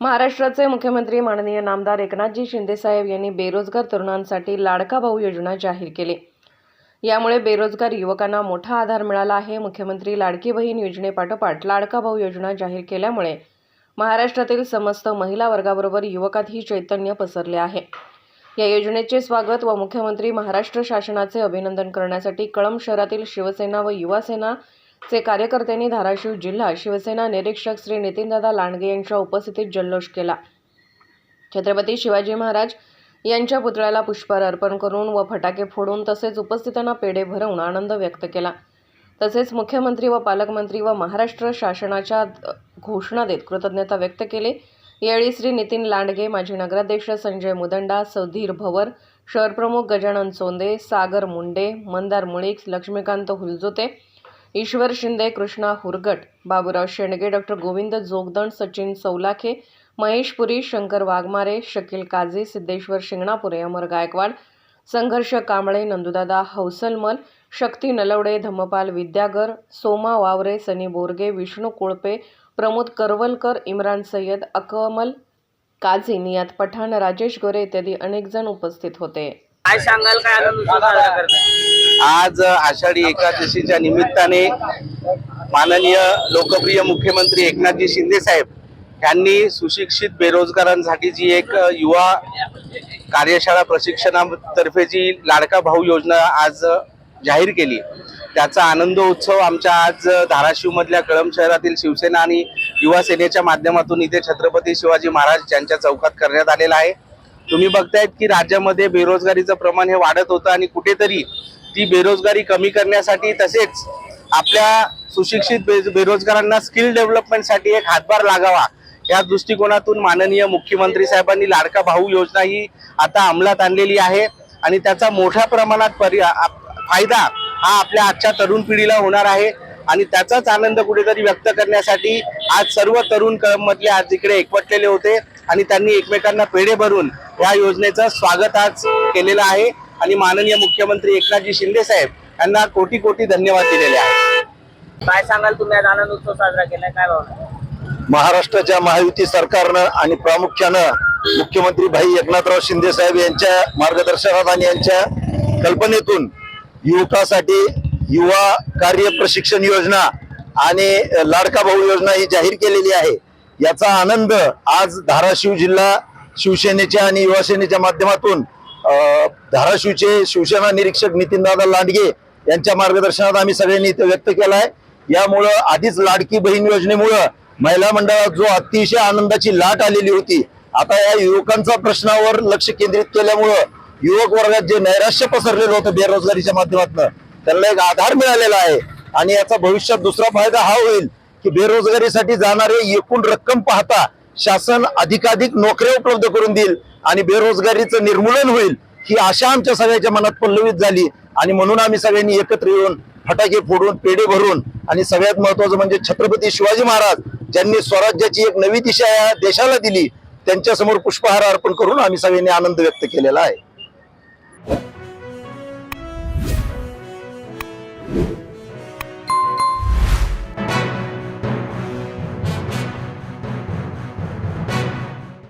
महाराष्ट्राचे मुख्यमंत्री माननीय नामदार एकनाथजी शिंदेसाहेब यांनी बेरोजगार तरुणांसाठी लाडका भाऊ योजना जाहीर केली. यामुळे बेरोजगार युवकांना मोठा आधार मिळाला आहे. मुख्यमंत्री लाडकी बहीण योजनेपाठोपाठ लाडका भाऊ योजना जाहीर केल्यामुळे महाराष्ट्रातील समस्त महिला वर्गाबरोबर युवकातही चैतन्य पसरले आहे. या योजनेचे स्वागत व मुख्यमंत्री महाराष्ट्र शासनाचे अभिनंदन करण्यासाठी कळंब शहरातील शिवसेना व युवासेना चे कार्यकर्त्यांनी धाराशिव जिल्हा शिवसेना निरीक्षक श्री नितीनदादा लांडगे यांच्या उपस्थितीत जल्लोष केला. छत्रपती शिवाजी महाराज यांच्या पुतळ्याला पुष्पहार अर्पण करून व फटाके फोडून तसेच उपस्थितांना पेढे भरवून आनंद व्यक्त केला. तसेच मुख्यमंत्री व पालकमंत्री व महाराष्ट्र शासनाच्या घोषणा देत कृतज्ञता व्यक्त केली. यावेळी श्री नितीन लांडगे माजी नगराध्यक्ष संजय मुदंडा सुधीर भवर शहरप्रमुख गजानन सोंदे सागर मुंडे मंदार मुळीक लक्ष्मीकांत हुलजोते ईश्वर शिंदे कृष्णा हुरगट बाबूराव शेंडगे डॉक्टर गोविंद जोगदंड सचिन सौलाखे महेश पुरी शंकर वाघमारे शकील काझी सिद्धेश्वर शिंगणापुरे अमर गायकवाड संघर्ष कांबळे नंदुदादा हौसलमल शक्ती नलवडे धम्मपाल विद्यागर सोमा वावरे सनी बोरगे विष्णू कोळपे प्रमोद करवलकर इम्रान सय्यद अकमल काझी नियात पठाण राजेश गोरे इत्यादी अनेक जण उपस्थित होते. काय सांगाल काय आज आषाढी एकादशीच्या निमित्ताने माननीय लोकप्रिय मुख्यमंत्री एकनाथजी शिंदे साहेब यांनी सुशिक्षित बेरोजगारांसाठी जी एक युवा कार्यशाळा प्रशिक्षणातर्फे जी लाडका भाऊ योजना आज जाहीर केली. त्याचा आनंद उत्सव आमच्या आज धाराशिव मधल्या कळंब शहरातील शिवसेना आणि युवा सेनेच्या माध्यमातून इथे छत्रपती शिवाजी महाराज यांच्या चौकात करण्यात आलेला आहे. तुम्ही बघतायत की राज्यामध्ये बेरोजगारीचं प्रमाण हे वाढत होतं आणि कुठेतरी ती बेरोजगारी कमी करण्यासाठी तसेच आपल्या सुशिक्षित बेरोजगारांना स्किल डेव्हलपमेंटसाठी एक हातभार लागावा. या दृष्टिकोनातून माननीय मुख्यमंत्री साहेबांनी लाडका भाऊ योजना ही आता अंमलात आणलेली आहे आणि त्याचा मोठ्या प्रमाणात परि फायदा हा आपल्या आजच्या तरुण पिढीला होणार आहे आणि त्याचाच आनंद कुठेतरी व्यक्त करण्यासाठी आज सर्व तरुण कळमधले आज इकडे एकवटलेले होते आणि त्यांनी एकमेकांना पेढे भरून या योजनेचं स्वागत आज केलेलं आहे. आणि माननीय मुख्यमंत्री एकनाथजी शिंदे साहेब यांना कोटी कोटी धन्यवाद दिलेले आहेत. काय सांगाल तुम्ही? आज आनंद उत्सव साजरा केलाय. काय भावना? महाराष्ट्राच्या महायुती सरकारनं आणि प्रामुख्यानं मुख्यमंत्री भाई एकनाथराव शिंदे साहेब यांच्या मार्गदर्शनात आणि यांच्या कल्पनेतून युवकासाठी युवा कार्य प्रशिक्षण योजना आणि लाडका भाऊ योजना ही जाहीर केलेली आहे. याचा आनंद आज धाराशिव जिल्हा शिवसेनेच्या आणि युवा सेनेच्या माध्यमातून धाराशिवचे शिवसेना निरीक्षक नितीनदादा लांडगे यांच्या मार्गदर्शनात आम्ही सगळ्यांनी व्यक्त केला आहे यामुळं आधीच लाडकी बहीण योजनेमुळं महिला मंडळात जो अतिशय आनंदाची लाट आलेली होती आता या युवकांचा प्रश्नावर लक्ष केंद्रित केल्यामुळं युवक वर्गात जे नैराश्य पसरलेलं होतं बेरोजगारीच्या माध्यमातून त्यांना एक आधार मिळालेला आहे आणि याचा भविष्यात दुसरा फायदा हा होईल की बेरोजगारीसाठी जाणारे एकूण रक्कम पाहता शासन अधिकाधिक नोकऱ्या उपलब्ध करून देईल आणि बेरोजगारीचं निर्मूलन होईल ही आशा आमच्या सगळ्याच्या मनात पल्लवित झाली. आणि म्हणून आम्ही सगळ्यांनी एकत्र येऊन फटाके फोडून पेढे भरून आणि सगळ्यात महत्वाचं म्हणजे छत्रपती शिवाजी महाराज ज्यांनी स्वराज्याची एक नवी दिशा या देशाला दिली त्यांच्यासमोर पुष्पहार अर्पण करून आम्ही सगळ्यांनी आनंद व्यक्त केलेला आहे.